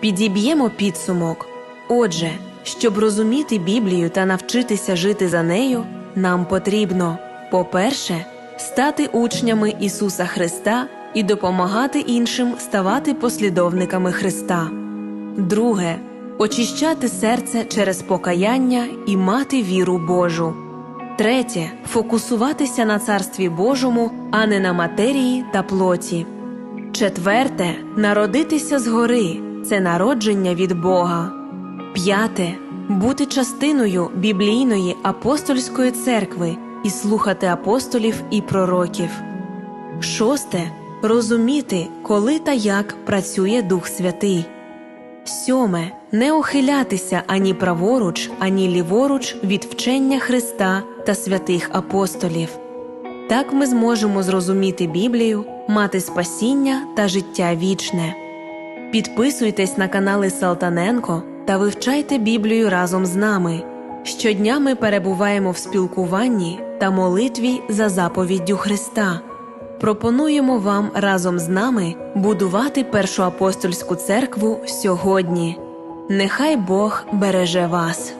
Підіб'ємо підсумок. Отже, щоб розуміти Біблію та навчитися жити за нею, нам потрібно, по-перше, стати учнями Ісуса Христа і допомагати іншим ставати послідовниками Христа. Друге очищати серце через покаяння і мати віру Божу. Третє фокусуватися на царстві Божому, а не на матерії та плоті. Четверте народитися згори це народження від Бога. П'яте бути частиною біблійної апостольської церкви і слухати апостолів і пророків. Шосте розуміти, коли та як працює Дух Святий. Сьоме не ухилятися ані праворуч, ані ліворуч від вчення Христа та святих апостолів. Так ми зможемо зрозуміти Біблію, мати спасіння та життя вічне. Підписуйтесь на канали Салтаненко та вивчайте Біблію разом з нами. Щодня ми перебуваємо в спілкуванні та молитві за заповіддю Христа. Пропонуємо вам разом з нами будувати першу апостольську церкву сьогодні. Нехай Бог береже вас.